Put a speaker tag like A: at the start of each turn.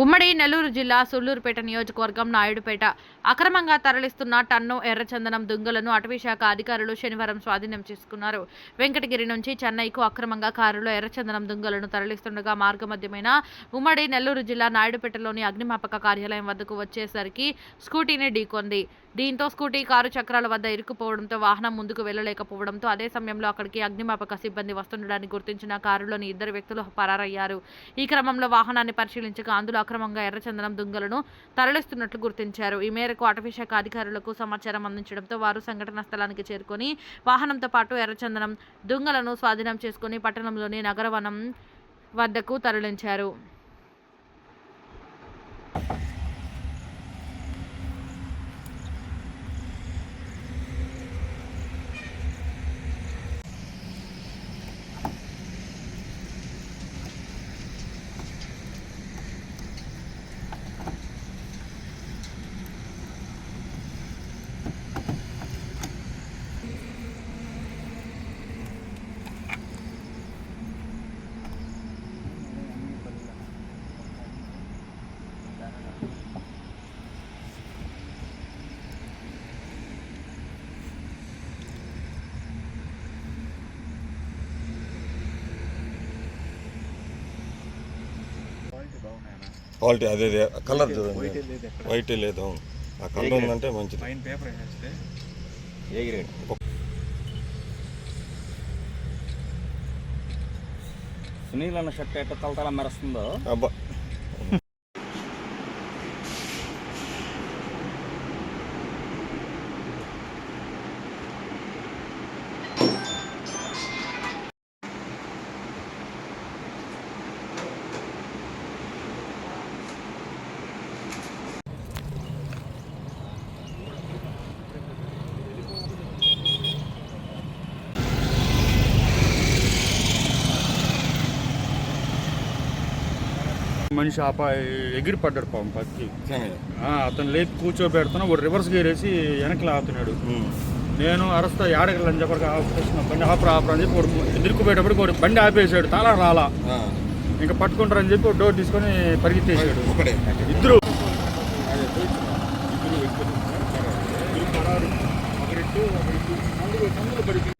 A: ఉమ్మడి నెల్లూరు జిల్లా సుళ్ళూరుపేట నియోజకవర్గం నాయుడుపేట. అక్రమంగా తరలిస్తున్న టన్ను ఎర్రచందనం దుంగలను అటవీశాఖ అధికారులు శనివారం స్వాధీనం చేసుకున్నారు. వెంకటగిరి నుంచి చెన్నైకు అక్రమంగా కారులో ఎర్రచందనం దుంగలను తరలిస్తుండగా మార్గమధ్యమైన ఉమ్మడి నెల్లూరు జిల్లా నాయుడుపేటలోని అగ్నిమాపక కార్యాలయం వద్దకు వచ్చేసరికి స్కూటీని ఢీకొంది. దీంతో స్కూటీ కారు చక్రాల వద్ద ఇరుక్కుపోవడంతో వాహనం ముందుకు వెళ్ళలేకపోవడంతో అదే సమయంలో అక్కడికి అగ్నిమాపక సిబ్బంది వస్తుండడాన్ని గుర్తించిన కారులోని ఇద్దరు వ్యక్తులు పరారయ్యారు. ఈ క్రమంలో వాహనాన్ని పరిశీలించగా అందులో అక్రమంగా ఎర్రచందనం దుంగలను తరలిస్తున్నట్లు గుర్తించారు. ఈ మేరకు అటవీశాఖ అధికారులకు సమాచారం అందించడంతో వారు సంఘటనా స్థలానికి చేరుకొని వాహనంతో పాటు ఎర్రచందనం దుంగలను స్వాధీనం చేసుకుని పట్టణంలోని నగరవనం వద్దకు తరలించారు.
B: క్వాలిటీ అదే కలర్ చూడండి. వైట్ లేదు ఆ కలర్ ఉందంటే మంచిది.
C: సునీల్ అన్న షర్ట్ ఎట్ట తలతల మెరుస్తుందో?
B: అబ్బా.
D: మనిషి ఆ ఎగిరి పడ్డాడు పాపం పక్కి అతను లేపి కూర్చోబెడుతున్నా ఒక రివర్స్ గేర్ వేసి వెనక్కి లాగుతున్నాడు నేను అరస్తా ఏడగలని ఆపరేషన్ బండి ఆపరు ఆపరు అని చెప్పి ఒకడు ఎదుర్కోపోయేటప్పుడు ఒకటి బండి ఆపేసాడు తాళం రాలా ఇంకా పట్టుకుంటారని చెప్పి డోర్ తీసుకొని పరిగెత్తేసాడు ఇద్దరు ఒకరి